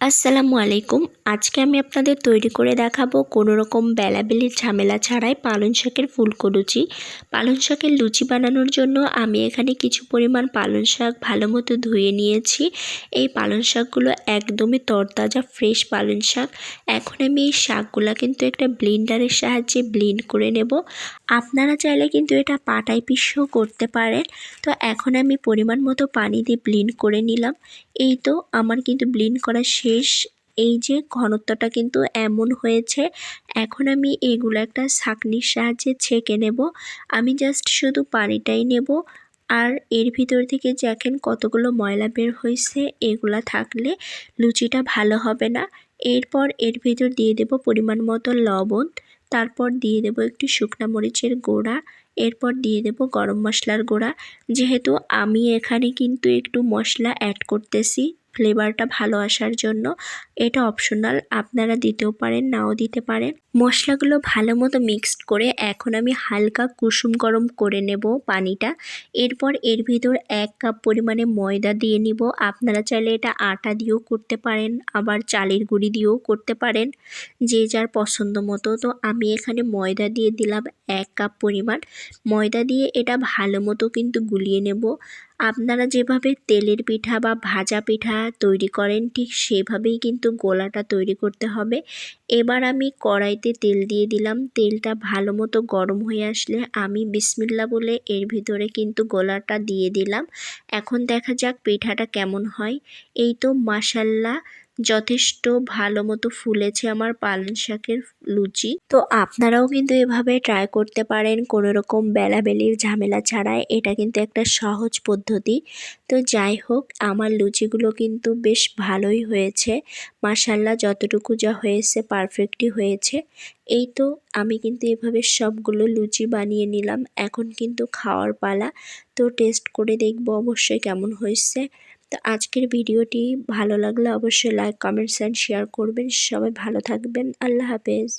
আসসালামু আলাইকুম। আজকে আমি আপনাদের তৈরি করে দেখাবো কোনো রকম বেলাবেলির ঝামেলা ছাড়াই পালং শাকের ফুলকো লুচি পালং শাকের লুচি বানানোর জন্য আমি এখানে কিছু পরিমাণ পালং শাক ভালো মতো ধুয়ে নিয়েছি। এই পালং শাকগুলো একদমই তরতাজা ফ্রেশ পালং শাক। এখন আমি এই শাকগুলো কিন্তু একটা ব্লিন্ডারের সাহায্যে ব্লিন্ড করে নেব। আপনারা চাইলে কিন্তু এটা পাটায় পিসেও করতে পারেন। তো এখন আমি পরিমাণ মতো পানি দিয়ে ব্লিন্ড করে নিলাম। এই তো আমার কিন্তু ব্লিন্ড করা শেষ এই যে ঘনত্বটা কিন্তু এমন হয়েছে, এখন আমি এগুলো একটা ছাঁকনির সাহায্যে ছেঁকে নেব, আমি জাস্ট শুধু পানিটাই নেব, আর এর ভিতর থেকে দেখেন কতগুলো ময়লা বের হয়েছে, এগুলা থাকলে লুচিটা ভালো হবে না, এরপর এর ভিতর দিয়ে দেব পরিমাণ মতো লবণ, তারপর দিয়ে দেব একটু শুকনা মরিচের গুঁড়া, এরপর দিয়ে দেব গরম মশলার গুঁড়া, যেহেতু আমি এখানে কিন্তু একটু মশলা অ্যাড করতেছি। ফ্লেভারটা ভালো আসার জন্য। এটা অপশনাল আপনারা দিতেও পারেন, নাও দিতে পারেন। মশলাগুলো ভালো মতো মিক্সড করে এখন আমি হালকা কুসুম গরম করে নেব পানিটা। এরপর এর ভিতর এক কাপ পরিমাণে ময়দা দিয়ে নিব। আপনারা চাইলে এটা আটা দিয়েও করতে পারেন, আবার চালের গুঁড়ি দিয়েও করতে পারেন, যে যার পছন্দ মতো। তো আমি এখানে ময়দা দিয়ে দিলাম এক কাপ পরিমাণ। ময়দা দিয়ে এটা ভালো মতো কিন্তু গুলিয়ে নেব। আপনারা যেভাবে তেলের পিঠা বা ভাজা পিঠা তৈরি করেন, ঠিক সেভাবেই কিন্তু গোলাটা তৈরি করতে হবে। এবার আমি কড়াইতে তেল দিয়ে দিলাম। তেলটা ভালো মতো গরম হয়ে আসলে আমি বিসমিল্লা বলে এর ভিতরে কিন্তু গোলাটা দিয়ে দিলাম। এখন দেখা যাক পিঠাটা কেমন হয়। এই তো মাসাল্লা যথেষ্ট ভালো মতো ফুলেছে আমার পালং শাকের লুচি। তো আপনারাও কিন্তু এভাবে ট্রাই করতে পারেন কোনো রকম বেলাবেলির ঝামেলা ছাড়াই। এটা কিন্তু একটা সহজ পদ্ধতি। তো যাই হোক, আমার লুচিগুলো কিন্তু বেশ ভালোই হয়েছে। মাসাল্লা যতটুকু যা হয়েছে পারফেক্টই হয়েছে। এই তো, আমি কিন্তু এভাবে সবগুলো লুচি বানিয়ে নিলাম। এখন কিন্তু খাওয়ার পালা। তো টেস্ট করে দেখব অবশ্যই কেমন হয়েছে। তো আজকের ভিডিওটি ভালো লাগলে অবশ্যই লাইক কমেন্টস অ্যান্ড শেয়ার করবেন। সবাই ভালো থাকবেন। আল্লাহ হাফেজ।